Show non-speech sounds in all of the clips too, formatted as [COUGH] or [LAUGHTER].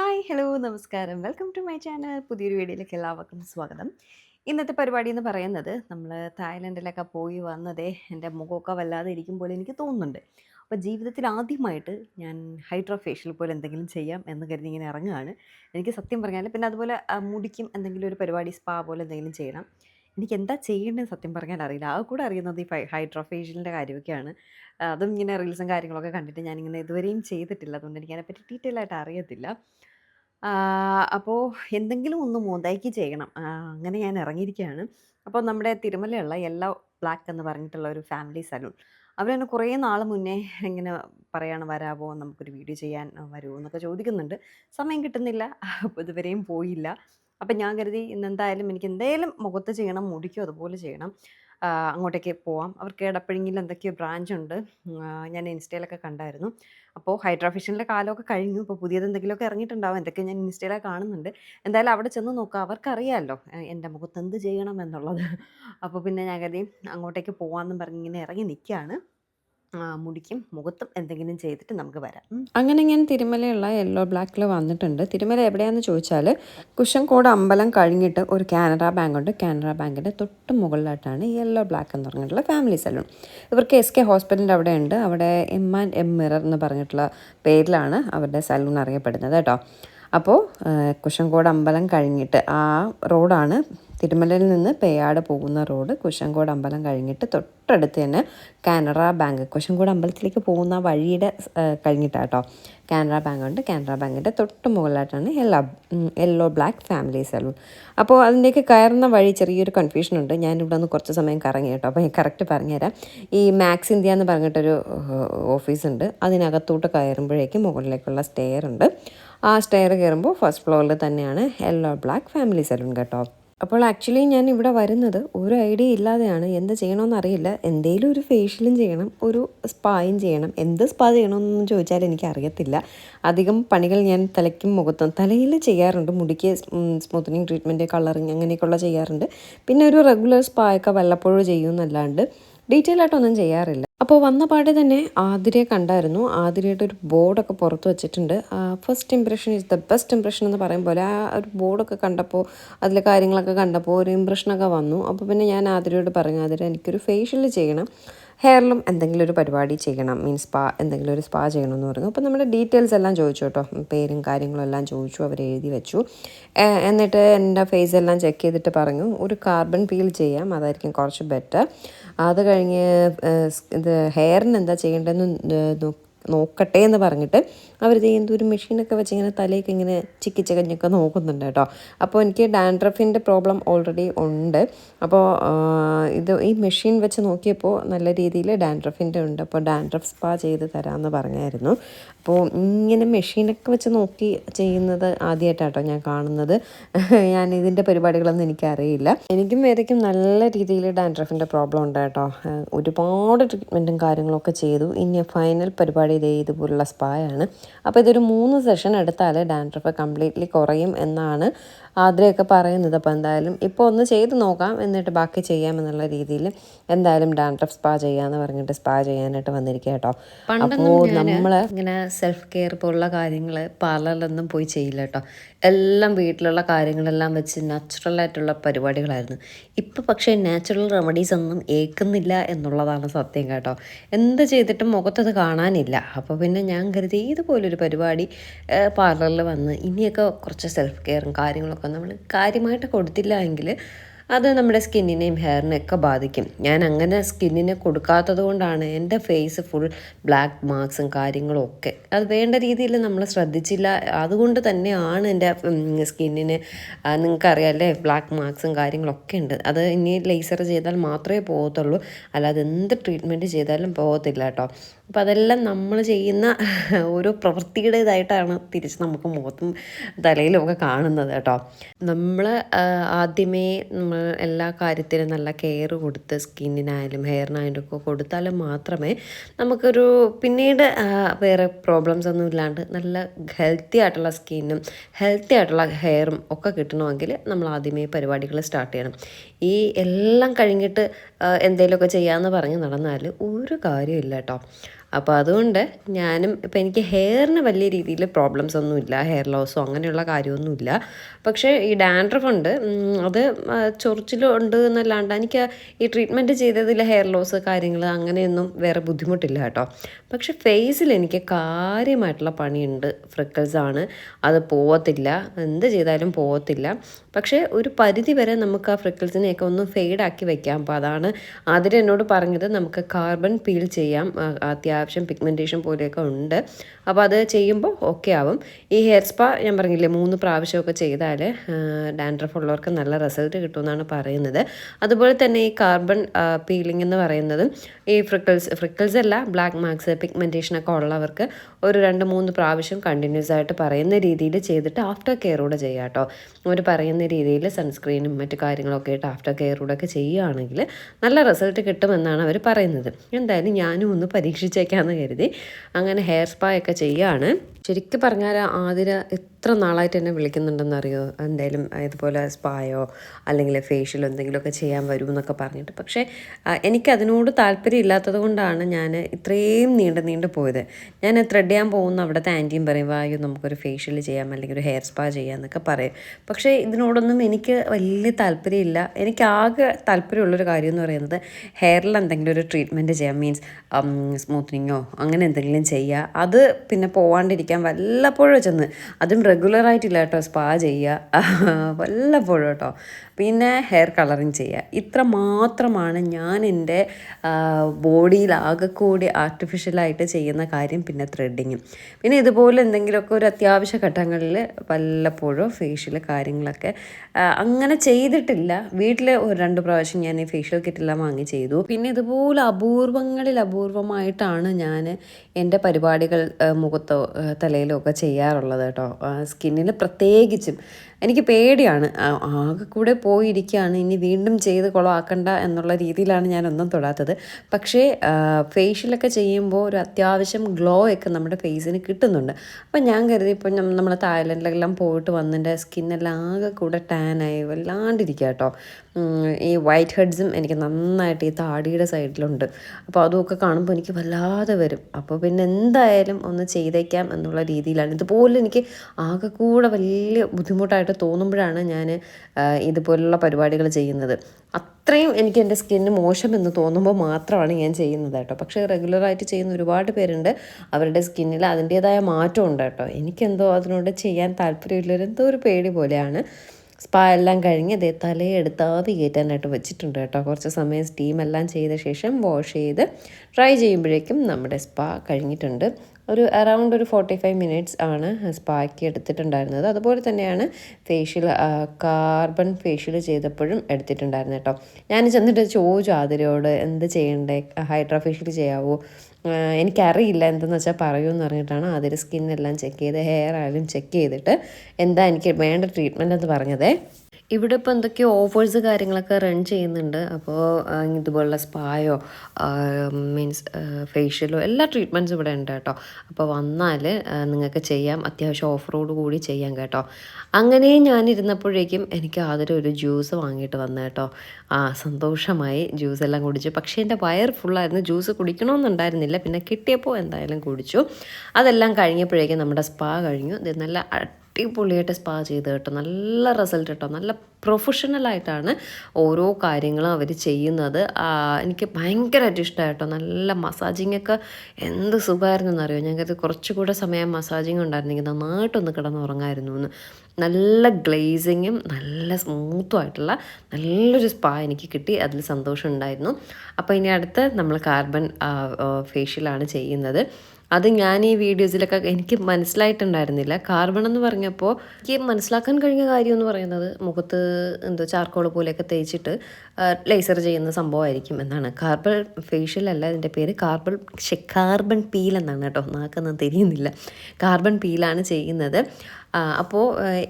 Hi hello നമസ്കാരം. Welcome to my channel. പുതിയൊരു വീഡിയോയിലേക്ക് എല്ലാവർക്കും സ്വാഗതം. ഇന്നത്തെ പരിപാടി എന്ന് പറയുന്നത് നമ്മൾ തായ്ലൻഡിലൊക്കെ പോയി വന്നതേ എന്റെ മുഖമൊക്കെ വല്ലാതെ ഇരിക്കും പോലെ എനിക്ക് തോന്നുന്നുണ്ട്. അപ്പോൾ ജീവിതത്തിൽ ആദ്യമായിട്ട് ഞാൻ ഹൈഡ്രോ ഫേഷ്യൽ പോലെ എന്തെങ്കിലും ചെയ്യാം എന്ന് കരുതി ഇങ്ങനെ ഇറങ്ങുകയാണ്. എനിക്ക് സത്യം പറഞ്ഞാൽ പിന്നെ അതുപോലെ മുടിക്കും എന്തെങ്കിലും ഒരു പരിപാടി സ്പാ പോലെ എന്തെങ്കിലും ചെയ്യണം. എനിക്ക് എന്താ ചെയ്യേണ്ടത് സത്യം പറഞ്ഞാൽ അറിയില്ല ആ കൂടെ അറിയുന്നത് ഈ ഫൈ ഹൈഡ്രോ കാര്യമൊക്കെയാണ് അതും ഇങ്ങനെ റീൽസും കാര്യങ്ങളൊക്കെ കണ്ടിട്ട് ഞാനിങ്ങനെ ഇതുവരെയും ചെയ്തിട്ടില്ല അതുകൊണ്ട് എനിക്ക് അതിനെപ്പറ്റി ഡീറ്റെയിൽ ആയിട്ട് അറിയത്തില്ല അപ്പോൾ എന്തെങ്കിലും ഒന്ന് മൊതായിക്ക് ചെയ്യണം. അങ്ങനെ ഞാൻ ഇറങ്ങിയിരിക്കുകയാണ്. അപ്പോൾ നമ്മുടെ തിരുമലയുള്ള എല്ലാ ബ്ലാക്ക് എന്ന് പറഞ്ഞിട്ടുള്ള ഒരു ഫാമിലി സലൂൺ. അവരെന്നെ കുറേ നാൾ മുന്നേ ഇങ്ങനെ പറയാണ് വരാമോ നമുക്കൊരു വീഡിയോ ചെയ്യാൻ വരുമോ എന്നൊക്കെ ചോദിക്കുന്നുണ്ട്. സമയം കിട്ടുന്നില്ല. അപ്പോൾ ഇതുവരെയും പോയില്ല. അപ്പം ഞാൻ കരുതി ഇന്നെന്തായാലും എനിക്ക് എന്തായാലും മുഖത്ത് ചെയ്യണം, മുടിക്കും അതുപോലെ ചെയ്യണം. അങ്ങോട്ടേക്ക് പോവാം. അവർക്ക് ഇടപ്പഴിങ്ങിൽ എന്തൊക്കെയോ ബ്രാഞ്ച് ഉണ്ട്. ഞാൻ ഇൻസ്റ്റയിലൊക്കെ കണ്ടായിരുന്നു. അപ്പോൾ ഹൈഡ്രാ ഫേഷ്യലിന്റെ കാലമൊക്കെ കഴിഞ്ഞു. ഇപ്പോൾ പുതിയത് എന്തെങ്കിലുമൊക്കെ ഇറങ്ങിയിട്ടുണ്ടാവും. എന്തൊക്കെ ഞാൻ ഇൻസ്റ്റയിലൊക്കെ കാണുന്നുണ്ട്. എന്തായാലും അവിടെ ചെന്ന് നോക്കാം. അവർക്കറിയാമല്ലോ എന്റെ മുഖത്ത് എന്ത് ചെയ്യണം എന്നുള്ളത്. അപ്പോൾ പിന്നെ ഞാൻ കരുതി അങ്ങോട്ടേക്ക് പോവാമെന്നും പറഞ്ഞ് ഇങ്ങനെ ഇറങ്ങി നിൽക്കുകയാണ്. മുടിക്കും മുഖത്തും എന്തെങ്കിലും ചെയ്തിട്ട് നമുക്ക് വരാം. അങ്ങനെ ഞാൻ തിരുമലയുള്ള യെല്ലോ ബ്ലാക്കിൽ വന്നിട്ടുണ്ട്. തിരുമല എവിടെയാണെന്ന് ചോദിച്ചാൽ കുശൻകോട് അമ്പലം കഴിഞ്ഞിട്ട് ഒരു കാനറ ബാങ്ക് ഉണ്ട്. കാനറ ബാങ്കിന്റെ തൊട്ട് മുകളിലായിട്ടാണ് യെല്ലോ ബ്ലാക്ക് എന്ന് പറഞ്ഞിട്ടുള്ള ഫാമിലി സലൂൺ. ഇവർക്ക് എസ് കെ ഹോസ്പിറ്റലിന്റെ അവിടെ ഉണ്ട്. അവിടെ എം ആൻഡ് എം മിറർ എന്ന് പറഞ്ഞിട്ടുള്ള പേരിലാണ് അവരുടെ സലൂൺ അറിയപ്പെടുന്നത് കേട്ടോ. അപ്പോൾ കുശൻകോട് അമ്പലം കഴിഞ്ഞിട്ട് ആ റോഡാണ് തിരുമലയിൽ നിന്ന് പേയാട് പോകുന്ന റോഡ് കുശങ്കോട് അമ്പലം കഴിഞ്ഞിട്ട് തൊട്ടടുത്ത് തന്നെ കാനറ ബാങ്ക്. കുശങ്കോട് അമ്പലത്തിലേക്ക് പോകുന്ന വഴിയുടെ കഴിഞ്ഞിട്ടാട്ടോ. കാനറ ബാങ്ക് ഉണ്ട്. കാനറ ബാങ്കിന്റെ തൊട്ട് മുകളിലായിട്ടാണ് yellow yellow black family salon അപ്പോൾ അതിന്റെയൊക്കെ കയറുന്ന വഴി ചെറിയൊരു കൺഫ്യൂഷൻ ഉണ്ട്. ഞാൻ ഇവിടെ നിന്ന് കുറച്ച് സമയം കറങ്ങി കേട്ടോ. അപ്പോൾ ഞാൻ കറക്റ്റ് പറഞ്ഞുതരാം. ഈ മാക്സ് ഇന്ത്യ എന്ന് പറഞ്ഞിട്ടൊരു ഓഫീസ് ഉണ്ട്. അതിനകത്തോട്ട് കയറുമ്പോഴേക്കും മുകളിലേക്കുള്ള സ്റ്റെയർ ഉണ്ട്. ആ സ്റ്റെയർ കയറുമ്പോൾ ഫസ്റ്റ് ഫ്ലോറിൽ തന്നെയാണ് യെല്ലോ ബ്ലാക്ക് ഫാമിലി സലൂൺ കേട്ടോ. അപ്പോൾ ആക്ച്വലി ഞാൻ ഇവിടെ വരുന്നത് ഒരു ഐഡിയ ഇല്ലാതെയാണ്. എന്ത് ചെയ്യണമെന്ന് അറിയില്ല. എന്തേലും ഒരു ഫേഷ്യലും ചെയ്യണം ഒരു സ്പായും ചെയ്യണം. എന്ത് സ്പാ ചെയ്യണമെന്നൊന്നും ചോദിച്ചാൽ എനിക്ക് അറിയത്തില്ല. അധികം പണികൾ ഞാൻ തലയ്ക്കും മുഖത്തും തലയിൽ ചെയ്യാറുണ്ട്. മുടിക്ക് സ്മൂത്തനിങ് ട്രീറ്റ്മെന്റ് കളറിങ് അങ്ങനെയൊക്കെയുള്ള ചെയ്യാറുണ്ട്. പിന്നെ ഒരു റെഗുലർ സ്പായൊക്കെ വല്ലപ്പോഴും ചെയ്യുമെന്നല്ലാണ്ട് ഡീറ്റെയിൽ ആയിട്ടൊന്നും ചെയ്യാറില്ല. അപ്പോൾ വന്ന പാടെ തന്നെ ആതിരയെ കണ്ടായിരുന്നു. ആതിരയുടെ ഒരു ബോർഡൊക്കെ പുറത്ത് വെച്ചിട്ടുണ്ട്. First impression is the best impression എന്ന് പറയും പോലെ ആ ഒരു ബോർഡൊക്കെ കണ്ടപ്പോൾ അതിലെ കാര്യങ്ങളൊക്കെ കണ്ടപ്പോൾ ഒരു ഇംപ്രഷനൊക്കെ വന്നു. അപ്പോൾ പിന്നെ ഞാൻ ആതിരയോട് പറഞ്ഞു ആതിര എനിക്കൊരു ഫേഷ്യൽ ചെയ്യണം. ഹെയറിലും എന്തെങ്കിലും ഒരു പരിപാടി ചെയ്യണം മീൻസ് സ്പാ എന്തെങ്കിലും ഒരു സ്പാ ചെയ്യണമെന്ന് പറഞ്ഞു. അപ്പോൾ നമ്മുടെ ഡീറ്റെയിൽസ് എല്ലാം ചോദിച്ചു കേട്ടോ. പേരും കാര്യങ്ങളും എല്ലാം ചോദിച്ചു അവർ എഴുതി വെച്ചു. എന്നിട്ട് എന്റെ ഫേസ് എല്ലാം ചെക്ക് ചെയ്തിട്ട് പറഞ്ഞു ഒരു കാർബൺ പീൽ ചെയ്യാം അതായിരിക്കും കുറച്ച് ബെറ്റർ അത് കഴിഞ്ഞ് ഇത് ഹെയറിന് എന്താ ചെയ്യേണ്ടതെന്ന് നോക്കട്ടെ എന്ന് പറഞ്ഞിട്ട് അവർ എന്തൊരു മെഷീനൊക്കെ വെച്ച് ഇങ്ങനെ തലയൊക്കെ ഇങ്ങനെ ചിക്കിച്ച കഞ്ഞൊക്കെ നോക്കുന്നുണ്ട് കേട്ടോ. അപ്പോൾ എനിക്ക് ഡാൻഡ്രഫിന്റെ പ്രോബ്ലം ഓൾറെഡി ഉണ്ട്. അപ്പോൾ ഇത് ഈ മെഷീൻ വെച്ച് നോക്കിയപ്പോൾ നല്ല രീതിയിൽ ഡാൻഡ്രഫിന്റെ ഉണ്ട്. അപ്പോൾ ഡാൻഡ്രഫ് സ്പാ ചെയ്ത് തരാമെന്ന് പറഞ്ഞായിരുന്നു. അപ്പോൾ ഇങ്ങനെ മെഷീനൊക്കെ വെച്ച് നോക്കി ചെയ്യുന്നത് ആദ്യമായിട്ടാട്ടോ ഞാൻ കാണുന്നത്. ഞാൻ ഇതിന്റെ പരിപാടികളൊന്നും എനിക്കറിയില്ല. എനിക്കും വേദയ്ക്കും നല്ല രീതിയിൽ ഡാൻഡ്രഫിന്റെ പ്രോബ്ലം ഉണ്ട് കേട്ടോ. ഒരുപാട് ട്രീറ്റ്മെന്റും കാര്യങ്ങളൊക്കെ ചെയ്തു. ഇനി ഫൈനൽ പരിപാടി ഇതേ ഇതുപോലുള്ള സ്പായാണ് അപ്പോൾ ഇതൊരു മൂന്ന് സെഷൻ എടുത്താൽ ഡാൻഡ്രഫ് കംപ്ലീറ്റ്ലി കുറയും എന്നാണ് ആദ്രയൊക്കെ പറയുന്നത്. അപ്പോൾ എന്തായാലും ഇപ്പോൾ ഒന്ന് ചെയ്ത് നോക്കാം. എന്നിട്ട് ബാക്കി ചെയ്യാം എന്നുള്ള രീതിയിൽ എന്തായാലും ഡാൻഡ്രഫ് സ്പാ ചെയ്യാന്ന് പറഞ്ഞിട്ട് സ്പാ ചെയ്യാനായിട്ട് വന്നിരിക്കുക കേട്ടോ. അപ്പോൾ നമ്മൾ ഇങ്ങനെ സെൽഫ് കെയർ പോലുള്ള കാര്യങ്ങൾ പാർലറിലൊന്നും പോയി ചെയ്യില്ല കേട്ടോ. എല്ലാം വീട്ടിലുള്ള കാര്യങ്ങളെല്ലാം വെച്ച് നാച്ചുറൽ ആയിട്ടുള്ള പരിപാടികളായിരുന്നു. ഇപ്പോൾ പക്ഷേ നാച്ചുറൽ റെമഡീസ് ഒന്നും ഏൽക്കുന്നില്ല എന്നുള്ളതാണ് സത്യം കേട്ടോ. എന്ത് ചെയ്തിട്ടും മുഖത്തത് കാണാനില്ല. അപ്പോൾ പിന്നെ ഞാൻ കരുതി ഇതുപോലൊരു പരിപാടി പാർലറിൽ വന്ന് ഇനിയൊക്കെ കുറച്ച് സെൽഫ് കെയറും കാര്യങ്ങളൊക്കെ നമ്മൾ കാര്യമായിട്ട് കൊടുത്തില്ല എങ്കിൽ അത് നമ്മുടെ സ്കിന്നിനെയും ഹെയറിനെയൊക്കെ ബാധിക്കും. ഞാൻ അങ്ങനെ സ്കിന്നിനെ കൊടുക്കാത്തത് കൊണ്ടാണ് എന്റെ ഫേസ് ഫുൾ ബ്ലാക്ക് മാർക്സും കാര്യങ്ങളും ഒക്കെ. അത് വേണ്ട രീതിയിൽ നമ്മൾ ശ്രദ്ധിച്ചില്ല. അതുകൊണ്ട് തന്നെയാണ് എന്റെ സ്കിന്നിന് നിങ്ങൾക്കറിയാമല്ലേ ബ്ലാക്ക് മാർക്സും കാര്യങ്ങളൊക്കെ ഉണ്ട്. അത് ഇനി ലേസർ ചെയ്താൽ മാത്രമേ പോകത്തുള്ളൂ. അല്ലാതെ എന്ത് ട്രീറ്റ്മെന്റ് ചെയ്താലും പോകത്തില്ല കേട്ടോ. അപ്പോൾ അതെല്ലാം നമ്മൾ ചെയ്യുന്ന ഓരോ പ്രവൃത്തിയുടേതായിട്ടാണ് തിരിച്ച് നമുക്ക് മുഖത്തും തലയിലും ഒക്കെ കാണുന്നത് കേട്ടോ. നമ്മൾ ആദ്യമേ നമ്മൾ എല്ലാ കാര്യത്തിനും നല്ല കെയർ കൊടുത്ത് സ്കിന്നിനായാലും ഹെയറിനായാലും ഒക്കെ കൊടുത്താൽ മാത്രമേ നമുക്കൊരു പിന്നീട് വേറെ പ്രോബ്ലംസ് ഒന്നും ഇല്ലാണ്ട് നല്ല ഹെൽത്തി ആയിട്ടുള്ള സ്കിന്നും ഹെൽത്തി ആയിട്ടുള്ള ഹെയറും ഒക്കെ കിട്ടണമെങ്കിൽ നമ്മൾ ആദ്യമേ പരിപാടികൾ സ്റ്റാർട്ട് ചെയ്യണം. ഈ എല്ലാം കഴിഞ്ഞിട്ട് എന്തെങ്കിലുമൊക്കെ ചെയ്യാമെന്ന് പറഞ്ഞ് നടന്നാൽ ഒരു കാര്യമില്ല കേട്ടോ അപ്പോൾ അതുകൊണ്ട് ഞാനും ഇപ്പോൾ എനിക്ക് ഹെയറിന് വലിയ രീതിയിൽ പ്രോബ്ലംസ് ഒന്നുമില്ല ഹെയർ ലോസോ അങ്ങനെയുള്ള കാര്യമൊന്നുമില്ല. പക്ഷേ ഈ ഡാൻഡ്രഫ് ഉണ്ട് അത് ചൊറിച്ചിലും ഉണ്ട് എന്നല്ലാണ്ട് എനിക്ക് ഈ ട്രീറ്റ്മെന്റ് ചെയ്തതിൽ ഹെയർ ലോസ് കാര്യങ്ങൾ അങ്ങനെയൊന്നും വേറെ ബുദ്ധിമുട്ടില്ല കേട്ടോ. പക്ഷേ ഫേസിൽ എനിക്ക് കാര്യമായിട്ടുള്ള പണിയുണ്ട് ഫ്രിക്കിൾസ് ആണ്. അത് പോവത്തില്ല എന്ത് ചെയ്താലും പോവത്തില്ല. പക്ഷേ ഒരു പരിധി വരെ നമുക്ക് ആ ഫ്രിക്കിൾസിനെയൊക്കെ ഒന്ന് ഫെയ്ഡാക്കി വെക്കാം. അപ്പോൾ അതാണ് ആതിര എന്നോട് പറഞ്ഞത് നമുക്ക് കാർബൺ പീൽ ചെയ്യാം ആ, അത്യാവശ്യം പിഗ്മെന്റേഷൻ പോലെയൊക്കെ ഉണ്ട്. അപ്പോൾ അത് ചെയ്യുമ്പോൾ ഓക്കെ ആവും. ഈ ഹെയർ സ്പാ ഞാൻ പറഞ്ഞില്ലേ മൂന്ന് പ്രാവശ്യമൊക്കെ ചെയ്താൽ ഡാൻഡ്രഫ് ഉള്ളവർക്ക് നല്ല റിസൾട്ട് കിട്ടുമെന്നാണ് പറയുന്നത്. അതുപോലെ തന്നെ ഈ കാർബൺ പീലിംഗ് എന്ന് പറയുന്നതും ഈ ഫ്രിക്കിൾസ് ഫ്രിക്കിൾസ് അല്ല ബ്ലാക്ക് മാർക്സ് പിഗ്മെന്റേഷൻ ഒക്കെ ഉള്ളവർക്ക് ഒരു രണ്ട് മൂന്ന് പ്രാവശ്യം കണ്ടിന്യൂസ് ആയിട്ട് പറയുന്ന രീതിയിൽ ചെയ്തിട്ട് ആഫ്റ്റർ കെയറൂടെ ചെയ്യാം കേട്ടോ. അവർ പറയുന്ന രീതിയിൽ സൺസ്ക്രീനും മറ്റു കാര്യങ്ങളൊക്കെ ആയിട്ട് ആഫ്റ്റർ കെയറൂടെ ഒക്കെ ചെയ്യുകയാണെങ്കിൽ നല്ല റിസൾട്ട് കിട്ടുമെന്നാണ് അവർ പറയുന്നത്. എന്തായാലും ഞാനും ഒന്ന് പരീക്ഷിച്ചേക്കാമെന്ന് കരുതി. അങ്ങനെ ഹെയർ സ്പാ ഒക്കെ ചെയ്യുകയാണ് ശരിക്കും പറഞ്ഞാൽ ആതിര എത്ര നാളായിട്ട് എന്നെ വിളിക്കുന്നുണ്ടെന്ന് അറിയോ എന്തായാലും ഇതുപോലെ സ്പായോ അല്ലെങ്കിൽ ഫേഷ്യലോ എന്തെങ്കിലുമൊക്കെ ചെയ്യാൻ വരും എന്നൊക്കെ പറഞ്ഞിട്ട്. പക്ഷേ എനിക്ക് എനിക്കതിനോട് താല്പര്യം ഇല്ലാത്തത് കൊണ്ടാണ് ഞാൻ ഇത്രയും നീണ്ട് നീണ്ട് പോയത്. ഞാൻ ത്രെഡ് ചെയ്യാൻ പോകുന്ന അവിടുത്തെ ആന്റിയും പറയും വായു നമുക്കൊരു ഫേഷ്യൽ ചെയ്യാം അല്ലെങ്കിൽ ഒരു ഹെയർ സ്പാ ചെയ്യാം എന്നൊക്കെ പറയും. പക്ഷേ ഇതിനോടൊന്നും എനിക്ക് വലിയ താല്പര്യമില്ല എനിക്ക് ആകെ താല്പര്യമുള്ളൊരു കാര്യം എന്ന് പറയുന്നത് ഹെയറിൽ എന്തെങ്കിലും ഒരു ട്രീറ്റ്മെന്റ് ചെയ്യാം. മീൻസ് സ്മൂത്തനിങ്ങോ അങ്ങനെ എന്തെങ്കിലും ചെയ്യുക അത് പിന്നെ പോവാണ്ടിരിക്കാൻ വല്ലപ്പോഴും ചെന്ന്. അതും റെഗുലറായിട്ടില്ല കേട്ടോ സ്പാ ചെയ്യുക. [LAUGHS] വല്ലപ്പോഴും കേട്ടോ. പിന്നെ ഹെയർ കളറിങ് ചെയ്യുക. ഇത്ര മാത്രമാണ് ഞാൻ എന്റെ ബോഡിയിൽ ആകെക്കൂടി ആർട്ടിഫിഷ്യലായിട്ട് ചെയ്യുന്ന കാര്യം പിന്നെ ത്രെഡിങ്ങും പിന്നെ ഇതുപോലെ എന്തെങ്കിലുമൊക്കെ ഒരു അത്യാവശ്യ ഘട്ടങ്ങളിൽ വല്ലപ്പോഴും ഫേഷ്യൽ കാര്യങ്ങളൊക്കെ അങ്ങനെ ചെയ്തിട്ടില്ല. വീട്ടിൽ ഒരു രണ്ട് പ്രാവശ്യം ഞാൻ ഈ ഫേഷ്യൽ കിറ്റെല്ലാം വാങ്ങി ചെയ്തു. പിന്നെ ഇതുപോലെ അപൂർവങ്ങളിൽ അപൂർവമായിട്ടാണ് ഞാൻ എന്റെ പരിപാടികൾ മുഖത്തോ തലയിലോ ഒക്കെ ചെയ്യാറുള്ളത് കേട്ടോ. സ്കിന്നിൽ പ്രത്യേകിച്ചും എനിക്ക് പേടിയാണ്. ആകെ കൂടെ പോയിരിക്കുകയാണ്. ഇനി വീണ്ടും ചെയ്ത് കുളമാക്കണ്ട എന്നുള്ള രീതിയിലാണ് ഞാനൊന്നും തൊടാത്തത്. പക്ഷേ ഫേഷ്യലൊക്കെ ചെയ്യുമ്പോൾ ഒരു അത്യാവശ്യം ഗ്ലോ ഒക്കെ നമ്മുടെ ഫേസിന് കിട്ടുന്നുണ്ട്. അപ്പം ഞാൻ കരുതി ഇപ്പം നമ്മൾ തായ്ലൻഡിലെല്ലാം പോയിട്ട് വന്നിട്ട് സ്കിന്നെല്ലാം ആകെ കൂടെ ടാനായി വല്ലാണ്ടിരിക്കുക കേട്ടോ. ഈ വൈറ്റ് ഹെഡ്സും എനിക്ക് നന്നായിട്ട് ഈ താടിയുടെ സൈഡിലുണ്ട്. അപ്പോൾ അതുമൊക്കെ കാണുമ്പോൾ എനിക്ക് വല്ലാതെ വരും. അപ്പോൾ പിന്നെ എന്തായാലും ഒന്ന് ചെയ്തേക്കാം എന്നുള്ള രീതിയിലാണ്. ഇതുപോലെ എനിക്ക് ആകെ കൂടെ വലിയ ബുദ്ധിമുട്ടായിട്ട് തോന്നുമ്പോഴാണ് ഞാൻ ഇതുപോലുള്ള പരിപാടികൾ ചെയ്യുന്നത്. അത്രയും എനിക്ക് എന്റെ സ്കിന്ന് മോശം എന്ന് തോന്നുമ്പോൾ മാത്രമാണ് ഞാൻ ചെയ്യുന്നത് കേട്ടോ. പക്ഷേ റെഗുലറായിട്ട് ചെയ്യുന്ന ഒരുപാട് പേരുണ്ട്. അവരുടെ സ്കിന്നിൽ അതിന്റേതായ മാറ്റമുണ്ട് കേട്ടോ. എനിക്കെന്തോ അതിനോട് ചെയ്യാൻ താല്പര്യമില്ലൊരു എന്തോ ഒരു പേടി പോലെയാണ്. സ്പാ എല്ലാം കഴിഞ്ഞ് അതേ തലയെടുത്ത് ആവി കയറ്റാനായിട്ട് വെച്ചിട്ടുണ്ട് കേട്ടോ. കുറച്ച് സമയം സ്റ്റീം എല്ലാം ചെയ്ത ശേഷം വാഷ് ചെയ്ത് ട്രൈ ചെയ്യുമ്പോഴേക്കും നമ്മുടെ സ്പാ കഴിഞ്ഞിട്ടുണ്ട്. ഒരു അറൗണ്ട് ഒരു ഫോർട്ടി ഫൈവ് മിനിറ്റ്സ് ആണ് സ്പാക്കി എടുത്തിട്ടുണ്ടായിരുന്നത്. അതുപോലെ തന്നെയാണ് ഫേഷ്യൽ കാർബൺ ഫേഷ്യൽ ചെയ്തപ്പോഴും എടുത്തിട്ടുണ്ടായിരുന്നു കേട്ടോ. ഞാൻ ചെന്നിട്ട് ചോദിച്ചു ആതിരയോട് എന്ത് ചെയ്യണ്ടേ? ഹൈഡ്രോ ഫേഷ്യൽ ചെയ്യാവോ? എനിക്കറിയില്ല എന്തെന്ന് വെച്ചാൽ പറയുമെന്ന് പറഞ്ഞിട്ടാണ് ആതിര സ്കിന്നെല്ലാം ചെക്ക് ചെയ്ത് ഹെയർ ആയാലും ചെക്ക് ചെയ്തിട്ട് എന്താ എനിക്ക് വേണ്ട ട്രീറ്റ്മെന്റ് എന്ന് പറഞ്ഞതേ. ഇവിടെ ഇപ്പോൾ എന്തൊക്കെയോ ഓഫേഴ്സ് കാര്യങ്ങളൊക്കെ റൺ ചെയ്യുന്നുണ്ട്. അപ്പോൾ ഇതുപോലുള്ള സ്പായോ മീൻസ് ഫേഷ്യലോ എല്ലാ ട്രീറ്റ്മെന്റ്സും ഇവിടെ ഉണ്ട് കേട്ടോ. അപ്പോൾ വന്നാൽ നിങ്ങൾക്ക് ചെയ്യാം. അത്യാവശ്യം ഓഫറോട് കൂടി ചെയ്യാം കേട്ടോ. അങ്ങനെ ഞാനിരുന്നപ്പോഴേക്കും എനിക്ക് ആദ്യം ഒരു ജ്യൂസ് വാങ്ങിയിട്ട് വന്നു കേട്ടോ. ആ സന്തോഷമായി ജ്യൂസ് എല്ലാം കുടിച്ചു. പക്ഷേ എന്റെ വയർ ഫുള്ളായിരുന്നു ജ്യൂസ് കുടിക്കണമെന്നുണ്ടായിരുന്നില്ല. പിന്നെ കിട്ടിയപ്പോൾ എന്തായാലും കുടിച്ചു. അതെല്ലാം കഴിഞ്ഞപ്പോഴേക്കും നമ്മുടെ സ്പാ കഴിഞ്ഞു. നല്ല അടിപൊളിയായിട്ട് സ്പാ ചെയ്ത് കേട്ടോ. നല്ല റിസൾട്ട് കേട്ടോ. നല്ല പ്രൊഫഷണലായിട്ടാണ് ഓരോ കാര്യങ്ങളും അവർ ചെയ്യുന്നത്. എനിക്ക് ഭയങ്കരമായിട്ട് ഇഷ്ടമായിട്ടോ നല്ല മസാജിങ് ഒക്കെ എന്ത് സുഖമായിരുന്നു എന്നറിയോ ഞങ്ങൾക്ക് കുറച്ചുകൂടെ സമയം മസാജിങ് ഉണ്ടായിരുന്നെങ്കിൽ നന്നായിട്ടൊന്ന് കിടന്നുറങ്ങായിരുന്നു എന്ന്. നല്ല ഗ്ലേസിങ്ങും നല്ല സ്മൂത്തും ആയിട്ടുള്ള നല്ലൊരു സ്പാ എനിക്ക് കിട്ടി. അതിൽ സന്തോഷം ഉണ്ടായിരുന്നു. അപ്പോൾ ഇനി അടുത്ത് നമ്മൾ കാർബൺ ഫേഷ്യലാണ് ചെയ്യുന്നത്. അത് ഞാൻ ഈ വീഡിയോസിലൊക്കെ എനിക്ക് മനസ്സിലായിട്ടുണ്ടായിരുന്നില്ല. കാർബൺ എന്ന് പറഞ്ഞപ്പോൾ എനിക്ക് മനസ്സിലാക്കാൻ കഴിഞ്ഞ കാര്യം എന്ന് പറയുന്നത് മുഖത്ത് എന്തോ ചാർക്കോൾ പോലെയൊക്കെ തേച്ചിട്ട് ലേസർ ചെയ്യുന്ന സംഭവമായിരിക്കും എന്നാണ്. കാർബൺ ഫേഷ്യൽ അല്ല ഇതിന്റെ പേര് കാർബൺ കാർബൺ പീൽ എന്നാണ് കേട്ടോ. നാക്കൊന്നും തിരിയുന്നില്ല. കാർബൺ പീലാണ് ചെയ്യുന്നത്. അപ്പോൾ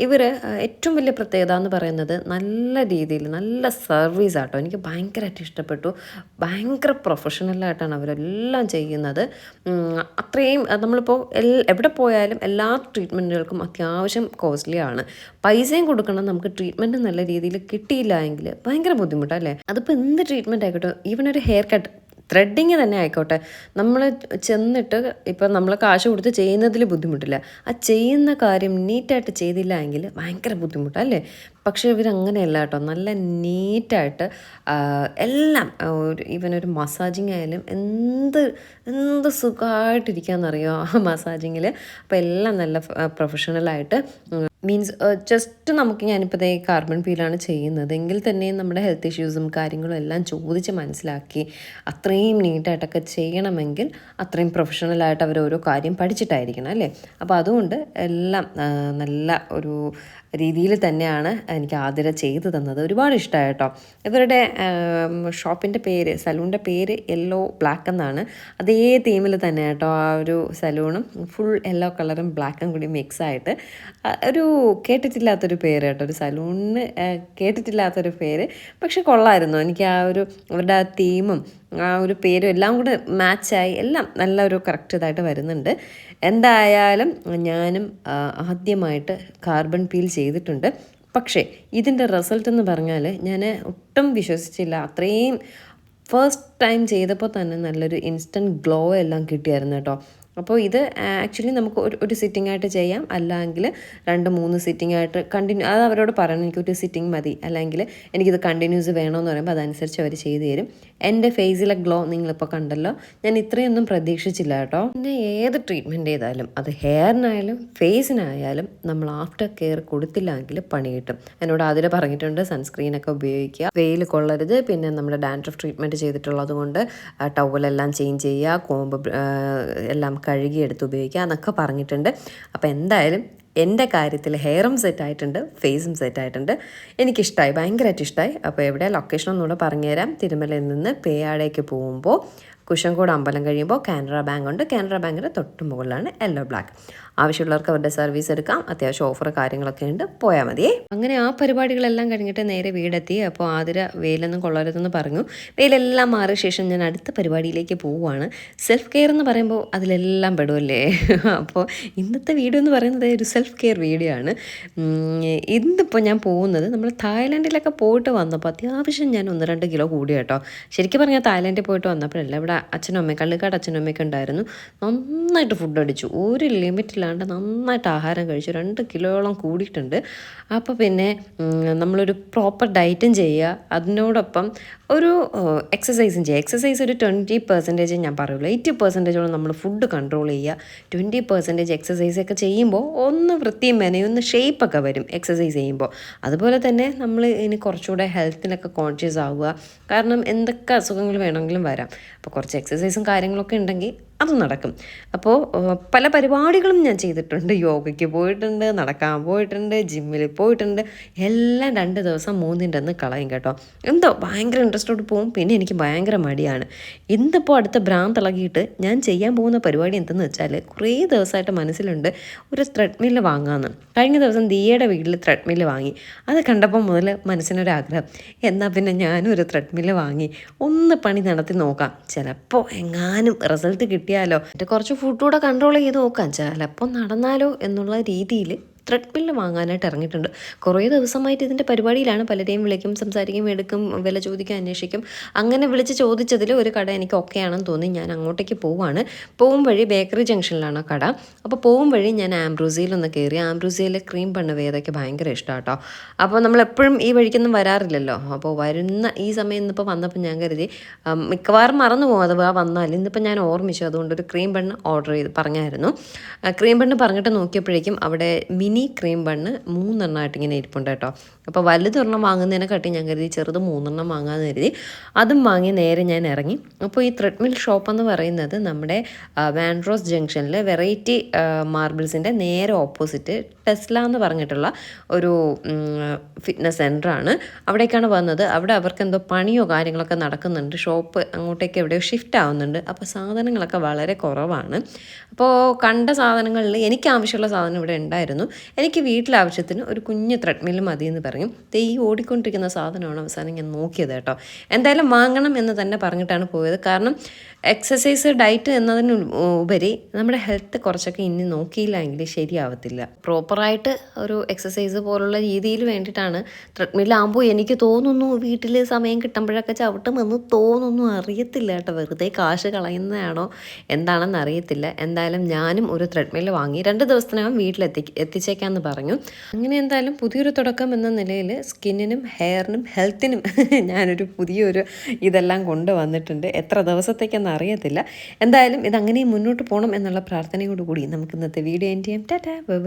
ഇവർ ഏറ്റവും വലിയ പ്രത്യേകത എന്ന് പറയുന്നത് നല്ല രീതിയിൽ നല്ല സർവീസ് ആട്ടോ. എനിക്ക് ഭയങ്കരമായിട്ട് ഇഷ്ടപ്പെട്ടു. ഭയങ്കര പ്രൊഫഷണലായിട്ടാണ് അവരെല്ലാം ചെയ്യുന്നത്. അത്രയും നമ്മളിപ്പോൾ എൽ എവിടെ പോയാലും എല്ലാ ട്രീറ്റ്മെന്റുകൾക്കും അത്യാവശ്യം കോസ്റ്റ്ലി ആണ്. പൈസയും കൊടുക്കണം നമുക്ക് ട്രീറ്റ്മെന്റ് നല്ല രീതിയിൽ കിട്ടിയില്ല എങ്കിൽ ഭയങ്കര ബുദ്ധിമുട്ടല്ലേ? അതിപ്പോൾ എന്ത് ട്രീറ്റ്മെന്റ് ആയിക്കോട്ടെ? ഈവൻ ഒരു ഹെയർ കട്ട് ത്രെഡിങ് തന്നെ ആയിക്കോട്ടെ. നമ്മൾ ചെന്നിട്ട് ഇപ്പം നമ്മൾ കാശ് കൊടുത്ത് ചെയ്യുന്നതിൽ ബുദ്ധിമുട്ടില്ല. ആ ചെയ്യുന്ന കാര്യം നീറ്റായിട്ട് ചെയ്തില്ല എങ്കിൽ ഭയങ്കര ബുദ്ധിമുട്ടാണ് അല്ലേ? പക്ഷേ ഇവരങ്ങനെയല്ല കേട്ടോ. നല്ല നീറ്റായിട്ട് എല്ലാം ഒരു ഈവൻ ഒരു മസാജിങ് ആയാലും എന്ത് എന്ത് സുഖമായിട്ടിരിക്കാമെന്നറിയോ ആ മസാജിങ്ങിൽ അപ്പോൾ എല്ലാം നല്ല പ്രൊഫഷണലായിട്ട് മീൻസ് ജസ്റ്റ് നമുക്ക് ഞാനിപ്പോൾ ഈ കാർബൺ പീലാണ് ചെയ്യുന്നത്. എങ്കിൽ തന്നെ നമ്മുടെ ഹെൽത്ത് ഇഷ്യൂസും കാര്യങ്ങളും എല്ലാം ചോദിച്ച് മനസ്സിലാക്കി അത്രയും നീറ്റായിട്ടൊക്കെ ചെയ്യണമെങ്കിൽ അത്രയും പ്രൊഫഷണലായിട്ട് അവർ ഓരോ കാര്യം പഠിച്ചിട്ടായിരിക്കണം അല്ലേ? അപ്പോൾ അതുകൊണ്ട് എല്ലാം നല്ല ഒരു രീതിയിൽ തന്നെയാണ് എനിക്ക് ആതിര ചെയ്തു തന്നത്. ഒരുപാട് ഇഷ്ടമായി കേട്ടോ ഇവരുടെ ഷോപ്പിന്റെ പേര് സലൂണിന്റെ പേര് യെല്ലോ ബ്ലാക്ക് എന്നാണ്. അതേ തീമിൽ തന്നെ കേട്ടോ ആ ഒരു സലൂണും ഫുൾ യെല്ലോ കളറും ബ്ലാക്കും കൂടി മിക്സ് ആയിട്ട് ഒരു കേട്ടിട്ടില്ലാത്തൊരു പേര് കേട്ടോ. ഒരു സലൂണിന് കേട്ടിട്ടില്ലാത്തൊരു പേര്. പക്ഷെ കൊള്ളായിരുന്നു. എനിക്ക് ആ ഒരു അവരുടെ ആ തീമും ആ ഒരു പേരും എല്ലാം കൂടെ മാച്ചായി. എല്ലാം നല്ല ഒരു കറക്റ്റ് ഇതായിട്ട് വരുന്നുണ്ട്. എന്തായാലും ഞാനും ആദ്യമായിട്ട് കാർബൺ പീൽ ചെയ്തിട്ടുണ്ട്. പക്ഷേ ഇതിന്റെ റിസൾട്ട് എന്ന് പറഞ്ഞാൽ ഞാൻ ഒട്ടും വിശ്വസിച്ചില്ല. അത്രയും ഫസ്റ്റ് ടൈം ചെയ്തപ്പോൾ തന്നെ നല്ലൊരു ഇൻസ്റ്റന്റ് ഗ്ലോ എല്ലാം കിട്ടിയായിരുന്നു കേട്ടോ. അപ്പോൾ ഇത് ആക്ച്വലി നമുക്ക് ഒരു ഒരു സിറ്റിംഗ് ആയിട്ട് ചെയ്യാം. അല്ലെങ്കിൽ രണ്ട് മൂന്ന് സിറ്റിംഗ് ആയിട്ട് കണ്ടിന്യൂ അത് അവരോട് പറയണം എനിക്കൊരു സിറ്റിംഗ് മതി. അല്ലെങ്കിൽ എനിക്കിത് കണ്ടിന്യൂസ് വേണമെന്ന് പറയുമ്പോൾ അതനുസരിച്ച് അവർ ചെയ്തു തരും. എന്റെ ഫേസിലെ ഗ്ലോ നിങ്ങളിപ്പോൾ കണ്ടല്ലോ. ഞാൻ ഇത്രയൊന്നും പ്രതീക്ഷിച്ചില്ല കേട്ടോ. പിന്നെ ഏത് ട്രീറ്റ്മെന്റ് ചെയ്താലും അത് ഹെയറിനായാലും ഫേസിനായാലും നമ്മൾ ആഫ്റ്റർ കെയർ കൊടുത്തില്ലെങ്കിൽ പണി കിട്ടും. എന്നോട് അതിൽ പറഞ്ഞിട്ടുണ്ട് സൺസ്ക്രീനൊക്കെ ഉപയോഗിക്കുക. വെയിൽ കൊള്ളരുത്. പിന്നെ നമ്മുടെ ഡാൻഡ്രഫ് ട്രീറ്റ്മെന്റ് ചെയ്തിട്ടുള്ളത് കൊണ്ട് ടവലെല്ലാം ചേഞ്ച് ചെയ്യുക കോമ്പ് എല്ലാം കഴുകിയെടുത്ത് ഉപയോഗിക്കുക എന്നൊക്കെ പറഞ്ഞിട്ടുണ്ട്. അപ്പോൾ എന്തായാലും എന്റെ കാര്യത്തിൽ ഹെയറും സെറ്റ് ആയിട്ടുണ്ട് ഫേസും സെറ്റ് ആയിട്ടുണ്ട്. എനിക്കിഷ്ടമായി ഭയങ്കരമായിട്ട് ഇഷ്ടമായി അപ്പോൾ എവിടെ ലൊക്കേഷൻ ഒന്നുകൂടെ പറഞ്ഞുതരാം. തിരുമലയിൽ നിന്ന് പേയാടേക്ക് പോകുമ്പോൾ കുശങ്കോട് അമ്പലം കഴിയുമ്പോൾ കാനറ ബാങ്ക് ഉണ്ട് കാനറ ബാങ്കിന്റെ തൊട്ട് മുകളിലാണ് യെല്ലോ ബ്ലാക്ക് ആവശ്യമുള്ളവർക്ക് അവരുടെ സർവീസ് എടുക്കാം. അത്യാവശ്യം ഓഫർ കാര്യങ്ങളൊക്കെ ഉണ്ട്. പോയാൽ മതിയേ അങ്ങനെ ആ പരിപാടികളെല്ലാം കഴിഞ്ഞിട്ട് നേരെ വീടെത്തി. അപ്പോൾ ആതിര വെയിലൊന്നും കൊള്ളരുതെന്ന് പറഞ്ഞു. വെയിലെല്ലാം മാറിയ ശേഷം ഞാൻ അടുത്ത പരിപാടിയിലേക്ക് പോവുകയാണ് സെൽഫ് കെയർ എന്ന് പറയുമ്പോൾ അതിലെല്ലാം പെടുമല്ലേ അപ്പോൾ ഇന്നത്തെ വീഡിയോ എന്ന് പറയുന്നത് ഒരു സെൽഫ് കെയർ വീഡിയോ ആണ്. ഇന്നിപ്പോൾ ഞാൻ പോകുന്നത് നമ്മൾ തായ്ലാൻഡിലൊക്കെ പോയിട്ട് വന്നപ്പോൾ അത്യാവശ്യം ഞാൻ ഒന്ന് രണ്ട് കിലോ കൂടി കേട്ടോ ശരിക്കും പറഞ്ഞാൽ തായ്ലൻഡിൽ പോയിട്ട് വന്നപ്പോഴല്ല. ഇവിടെ അച്ഛനും അമ്മയും കള്ളിക്കാട് അച്ഛനും അമ്മയൊക്കെ ഉണ്ടായിരുന്നു. നന്നായിട്ട് ഫുഡ് അടിച്ചു. ഒരു ലിമിറ്റില്ലാണ്ട് നന്നായിട്ട് ആഹാരം കഴിച്ചു. രണ്ട് കിലോയോളം കൂടിയിട്ടുണ്ട്. അപ്പോൾ പിന്നെ നമ്മളൊരു പ്രോപ്പർ ഡയറ്റും ചെയ്യുക. അതിനോടൊപ്പം ഒരു എക്സസൈസും ചെയ്യുക എക്സസൈസ് ഒരു ട്വന്റി പെർസെന്റേജ് ഞാൻ പറയുള്ളൂ. എയ്റ്റി പെർസെന്റേജോളം നമ്മൾ ഫുഡ് കൺട്രോൾ ചെയ്യുക. ട്വന്റി പെർസെന്റേജ് എക്സസൈസ് ഒക്കെ ചെയ്യുമ്പോൾ ഒന്ന് വൃത്തിയും ഒന്ന് ഷേപ്പൊക്കെ വരും എക്സസൈസ് ചെയ്യുമ്പോൾ. അതുപോലെ തന്നെ നമ്മൾ ഇനി കുറച്ചുകൂടെ ഹെൽത്തിനൊക്കെ കോൺഷ്യസ് ആവുക. കാരണം എന്തൊക്കെ അസുഖങ്ങൾ വേണമെങ്കിലും വരാം. അപ്പോൾ കുറച്ച് എക്സസൈസും കാര്യങ്ങളൊക്കെ ഉണ്ടെങ്കിൽ അത് നടക്കും. അപ്പോൾ പല പരിപാടികളും ഞാൻ ചെയ്തിട്ടുണ്ട്. യോഗയ്ക്ക് പോയിട്ടുണ്ട് നടക്കാൻ പോയിട്ടുണ്ട് ജിമ്മിൽ പോയിട്ടുണ്ട്. എല്ലാം രണ്ട് ദിവസം മൂന്നിന്റെ അന്ന് കളയും കേട്ടോ. എന്തോ ഭയങ്കര ഇൻട്രസ്റ്റോട് പോകും പിന്നെ എനിക്ക് ഭയങ്കര മടിയാണ്. ഇന്നിപ്പോൾ അടുത്ത ഭ്രാന്ത് ഇളകിയിട്ട് ഞാൻ ചെയ്യാൻ പോകുന്ന പരിപാടി എന്തെന്ന് വെച്ചാൽ കുറേ ദിവസമായിട്ട് മനസ്സിലുണ്ട് ഒരു ത്രെഡ്മില്ല് വാങ്ങാമെന്ന് കഴിഞ്ഞ ദിവസം ദിയയുടെ വീട്ടിൽ ത്രെഡ്മില്ല് വാങ്ങി. അത് കണ്ടപ്പോൾ മുതൽ മനസ്സിനൊരാഗ്രഹം. എന്നാൽ പിന്നെ ഞാനും ഒരു ത്രെഡ്മില്ല് വാങ്ങി. ഒന്ന് പണി നടത്തി നോക്കാം. ചിലപ്പോൾ എങ്ങാനും റിസൾട്ട് കിട്ടിയാലോ. കുറച്ച് ഫുഡ് കൂടെ കൺട്രോൾ ചെയ്ത് നോക്കാം. ചിലപ്പോൾ നടന്നാലോ എന്നുള്ള രീതിയിൽ ത്രെഡ്മില്ല് വാങ്ങാനായിട്ട് ഇറങ്ങിയിട്ടുണ്ട്. കുറേ ദിവസമായിട്ട് ഇതിന്റെ പരിപാടിയിലാണ്. പലരെയും വിളിക്കും സംസാരിക്കും എടുക്കും വില ചോദിക്കും അന്വേഷിക്കും. അങ്ങനെ വിളിച്ച് ചോദിച്ചതിൽ ഒരു കട എനിക്ക് ഓക്കെയാണെന്ന് തോന്നി. ഞാൻ അങ്ങോട്ടേക്ക് പോവാണ്. പോകും വഴി ബേക്കറി ജംഗ്ഷനിലാണ് കട. അപ്പോൾ പോകും വഴി ഞാൻ ആംബ്രൂസിയിലൊന്ന് കയറി. ആംബ്രൂസിയിലെ ക്രീം പണ്ണ് വേദയ്ക്ക് ഭയങ്കര ഇഷ്ടമാണ് കേട്ടോ അപ്പോൾ നമ്മൾ എപ്പോഴും ഈ വഴിക്കൊന്നും വരാറില്ലല്ലോ. അപ്പോൾ വരുന്ന ഈ സമയം ഇന്നിപ്പോൾ വന്നപ്പോൾ ഞാൻ കരുതി മിക്കവാറും മറന്നു പോകും. അഥവാ വന്നാൽ ഇന്നിപ്പോൾ ഞാൻ ഓർമ്മിച്ചു. അതുകൊണ്ട് ഒരു ക്രീം ബണ്ണ് ഓർഡർ ചെയ്ത് പറഞ്ഞായിരുന്നു. ക്രീം ബണ്ണ് പറഞ്ഞിട്ട് നോക്കിയപ്പോഴേക്കും അവിടെ മിനി ക്രീം ബണ്ണ് മൂന്നെണ്ണമായിട്ട് ഇങ്ങനെ ഇരിപ്പുണ്ട് കേട്ടോ. അപ്പോൾ വലുതൊരെണ്ണം വാങ്ങുന്നതിനെക്കാട്ടി ഞാൻ കരുതി ചെറുത് മൂന്നെണ്ണം വാങ്ങാമെന്ന് കരുതി. അതും വാങ്ങി നേരെ ഞാൻ ഇറങ്ങി. അപ്പോൾ ഈ ത്രെഡ്മിൽ ഷോപ്പ് എന്ന് പറയുന്നത് നമ്മുടെ വാൻഡ്രോസ് ജംഗ്ഷനിൽ വെറൈറ്റി മാർബിൾസിന്റെ നേരെ ഓപ്പോസിറ്റ് ടെസ്ല എന്ന് പറഞ്ഞിട്ടുള്ള ഒരു ഫിറ്റ്നസ് സെന്ററാണ് അവിടേക്കാണ് വന്നത്. അവിടെ അവർക്ക് എന്തോ പണിയോ കാര്യങ്ങളൊക്കെ നടക്കുന്നുണ്ട്. ഷോപ്പ് അങ്ങോട്ടേക്ക് എവിടെയോ ഷിഫ്റ്റ് ആവുന്നുണ്ട്. അപ്പോൾ സാധനങ്ങളൊക്കെ വളരെ കുറവാണ്. അപ്പോൾ കണ്ട സാധനങ്ങളിൽ എനിക്ക് ആവശ്യമുള്ള സാധനം ഇവിടെ ഉണ്ടായിരുന്നു. എനിക്ക് വീട്ടിലാവശ്യത്തിന് ഒരു കുഞ്ഞ് ത്രെഡ്മിൽ മതി എന്ന് പറയും ഈ ഓടിക്കൊണ്ടിരിക്കുന്ന സാധനമാണ് അവസാനം ഞാൻ നോക്കിയത് കേട്ടോ. എന്തായാലും വാങ്ങണം എന്ന് തന്നെ പറഞ്ഞിട്ടാണ് പോയത്. കാരണം എക്സസൈസ് ഡയറ്റ് എന്നതിന് ഉപരി നമ്മുടെ ഹെൽത്ത് കുറച്ചൊക്കെ ഇനി നോക്കിയില്ല എങ്കിൽ ശരിയാവത്തില്ല. പ്രോപ്പറായിട്ട് ഒരു എക്സസൈസ് പോലുള്ള രീതിയിൽ വേണ്ടിയിട്ടാണ് ത്രെഡ്മില്ലാകുമ്പോൾ എനിക്ക് തോന്നുന്നു വീട്ടിൽ സമയം കിട്ടുമ്പോഴൊക്കെ ചവിട്ടുമെന്ന് തോന്നുന്നു. അറിയത്തില്ല കേട്ടോ വെറുതെ കാശ് കളയുന്നതാണോ? എന്താണെന്ന് അറിയത്തില്ല. എന്തായാലും ഞാനും ഒരു ത്രെഡ്മിൽ വാങ്ങി രണ്ട് ദിവസത്തിനകം വീട്ടിലെത്തി എത്തിച്ചേക്കാമെന്ന് പറഞ്ഞു. അങ്ങനെ എന്തായാലും പുതിയൊരു തുടക്കം എന്ന നിലയിൽ സ്കിന്നിനും ഹെയറിനും ഹെൽത്തിനും [LAUGHS] ഞാനൊരു പുതിയൊരു ഇതെല്ലാം കൊണ്ടുവന്നിട്ടുണ്ട്. എത്ര ദിവസത്തേക്കെന്ന് അറിയത്തില്ല. എന്തായാലും ഇതങ്ങനെ മുന്നോട്ട് പോകണം എന്നുള്ള പ്രാർത്ഥനയോടുകൂടി നമുക്ക് ഇന്നത്തെ വീഡിയോ എന്റെ ചെയ്യാം. ടാറ്റാ. ബൈ.